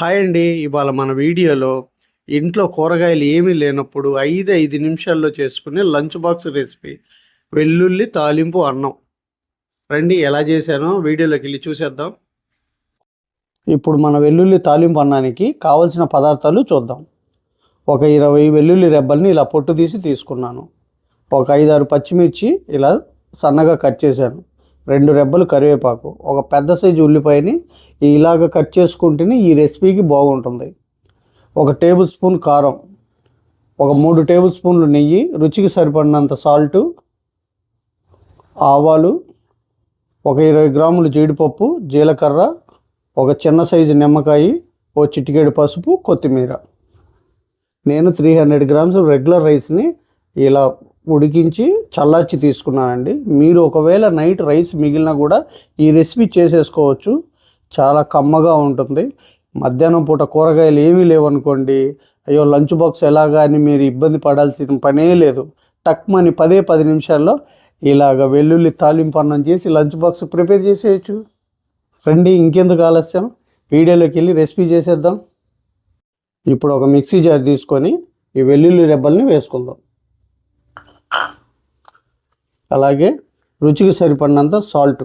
Hi అండి. ఇవాళ మన వీడియోలో ఇంట్లో కూరగాయలు ఏమీ లేనప్పుడు ఐదు ఐదు నిమిషాల్లో చేసుకునే లంచ్ బాక్స్ రెసిపీ. వెల్లుల్లి తాలింపు అన్నం. రండి ఎలా చేశానో వీడియోలోకి వెళ్ళి చూసేద్దాం. ఇప్పుడు మన వెల్లుల్లి తాలింపు అన్నానికి కావలసిన పదార్థాలు చూద్దాం. ఒక ఇరవై వెల్లుల్లి రెబ్బల్ని ఇలా పొట్టు తీసి తీసుకున్నాను. ఒక ఐదారు పచ్చిమిర్చి ఇలా సన్నగా కట్ చేశాను. రెండు రెబ్బలు కరివేపాకు ఒక పెద్ద సైజు ఉల్లిపాయని ఇలాగ కట్ చేసుకుంటేనే ఈ రెసిపీకి బాగుంటుంది. ఒక టేబుల్ స్పూన్ కారం ఒక మూడు టేబుల్ స్పూన్లు నెయ్యి రుచికి సరిపడినంత సాల్టు ఆవాలు ఒక ఇరవై గ్రాములు జీడిపప్పు జీలకర్ర ఒక చిన్న సైజు నిమ్మకాయ ఓ చిటికేడు పసుపు కొత్తిమీర. నేను త్రీ హండ్రెడ్ గ్రామ్స్ రెగ్యులర్ రైస్ని ఇలా ఉడికించి చల్లార్చి తీసుకున్నానండి. మీరు ఒకవేళ నైట్ రైస్ మిగిలినా కూడా ఈ రెసిపీ చేసేసుకోవచ్చు. చాలా కమ్మగా ఉంటుంది. మధ్యాహ్నం పూట కూరగాయలు ఏమీ లేవనుకోండి. అయ్యో లంచ్ బాక్స్ ఎలాగా అని మీరు ఇబ్బంది పడాల్సిన పనే లేదు. టక్మని పదే పది నిమిషాల్లో ఇలాగ వెల్లుల్లి తాలింపు అన్నం చేసి లంచ్ బాక్స్ ప్రిపేర్ చేసేయచ్చు. రండి ఇంకెందుకు ఆలస్యం? వీడియోలోకి వెళ్ళి రెసిపీ చేసేద్దాం. ఇప్పుడు ఒక మిక్సీ జార్ తీసుకొని ఈ వెల్లుల్లి రెబ్బల్ని వేసుకుందాం. అలాగే రుచికి సరిపడినంత సాల్ట్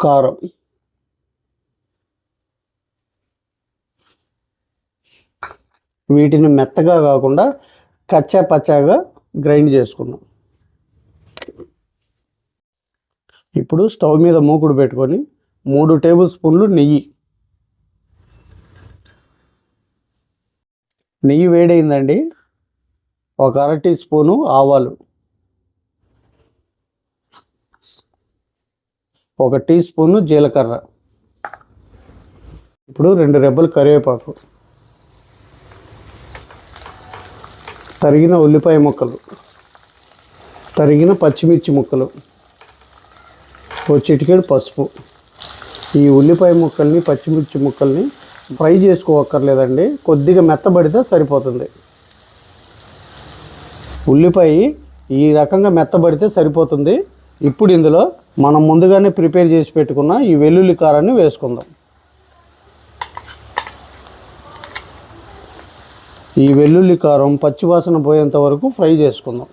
కారం. వీటిని మెత్తగా కాకుండా కచ్చా పచ్చాగా గ్రైండ్ చేసుకుందాం. ఇప్పుడు స్టవ్ మీద మూకుడు పెట్టుకొని మూడు టేబుల్ స్పూన్లు నెయ్యి. నెయ్యి వేడైందండి. ఒక అర టీ స్పూను ఆవాలు. ఒక టీ స్పూను జీలకర్ర. ఇప్పుడు రెండు రెబ్బలు కరివేపాకు. తరిగిన ఉల్లిపాయ ముక్కలు. తరిగిన పచ్చిమిర్చి ముక్కలు. ఓ చిటికెడు పసుపు. ఈ ఉల్లిపాయ ముక్కల్ని పచ్చిమిర్చి ముక్కల్ని ఫ్రై చేసుకోవక్కర్లేదండి. కొద్దిగా మెత్తబడితే సరిపోతుంది. ఉల్లిపాయ ఈ రకంగా మెత్తబడితే సరిపోతుంది. ఇప్పుడు ఇందులో మనం ముందుగానే ప్రిపేర్ చేసి పెట్టుకున్న ఈ వెల్లుల్లి కారాన్ని వేసుకుందాం. ఈ వెల్లుల్లి కారం పచ్చివాసన పోయేంత వరకు ఫ్రై చేసుకుందాం.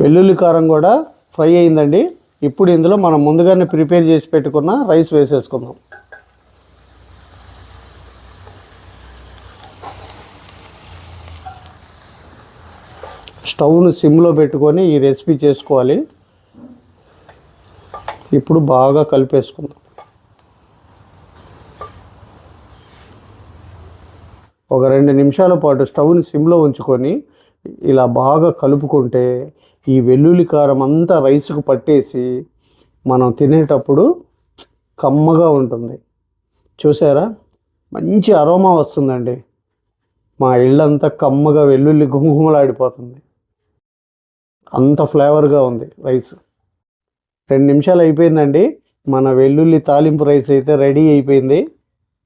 వెల్లుల్లి కారం కూడా ఫ్రై అయిందండి. ఇప్పుడు ఇందులో మనం ముందుగానే ప్రిపేర్ చేసి పెట్టుకున్న రైస్ వేసేసుకుందాం. స్టవ్ను సిమ్లో పెట్టుకొని ఈ రెసిపీ చేసుకోవాలి. ఇప్పుడు బాగా కలిపేసుకుందాం. ఒక రెండు నిమిషాల పాటు స్టవ్ని సిమ్లో ఉంచుకొని ఇలా బాగా కలుపుకుంటే ఈ వెల్లుల్లి కారం అంతా రైస్కు పట్టేసి మనం తినేటప్పుడు కమ్మగా ఉంటుంది. చూసారా? మంచి అరోమా వస్తుందండి. మా ఇళ్ళంతా కమ్మగా వెల్లుల్లి గుమగుమలాడిపోతుంది. అంత ఫ్లేవర్గా ఉంది రైస్. రెండు నిమిషాలు అయిపోయిందండి. మన వెల్లుల్లి తాలింపు రైస్ అయితే రెడీ అయిపోయింది.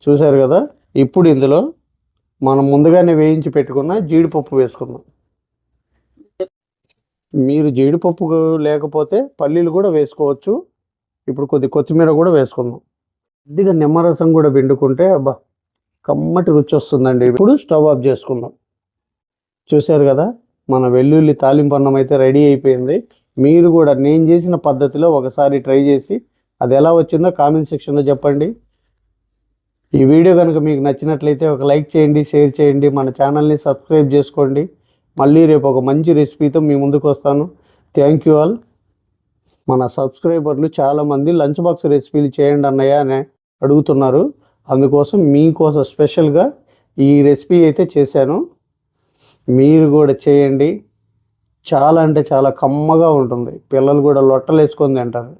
చూశారు కదా? ఇప్పుడు ఇందులో మనం ముందుగానే వేయించి పెట్టుకున్న జీడిపప్పు వేసుకుందాం. మీరు జీడిపప్పు లేకపోతే పల్లీలు కూడా వేసుకోవచ్చు. ఇప్పుడు కొద్ది కొత్తిమీర కూడా వేసుకుందాం. కొద్దిగా నిమ్మరసం కూడా పిండుకుంటే అబ్బా కమ్మటి రుచి వస్తుందండి ఇప్పుడు స్టవ్ ఆఫ్ చేసుకుందాం. చూశారు కదా మన వెల్లుల్లి తాలింపు అన్నం అయితే రెడీ అయిపోయింది. మీరు కూడా నేను చేసిన పద్ధతిలో ఒకసారి ట్రై చేసి అది ఎలా వచ్చిందో కామెంట్ సెక్షన్లో చెప్పండి. ఈ వీడియో కనుక మీకు నచ్చినట్లయితే ఒక లైక్ చేయండి షేర్ చేయండి మన ఛానల్ని సబ్స్క్రైబ్ చేసుకోండి. మళ్ళీ రేపు ఒక మంచి రెసిపీతో మీ ముందుకు వస్తాను. థ్యాంక్ యూ ఆల్ మన సబ్స్క్రైబర్లు చాలామంది లంచ్ బాక్స్ రెసిపీలు చేయండి అన్నయ్య అని అడుగుతున్నారు. అందుకోసం మీకోసం స్పెషల్గా ఈ రెసిపీ అయితే చేశాను. మీరు కూడా చేయండి. చాలా అంటే చాలా కమ్మగా ఉంటుంది. పిల్లలు కూడా లొట్టలు వేసుకొని తింటారు.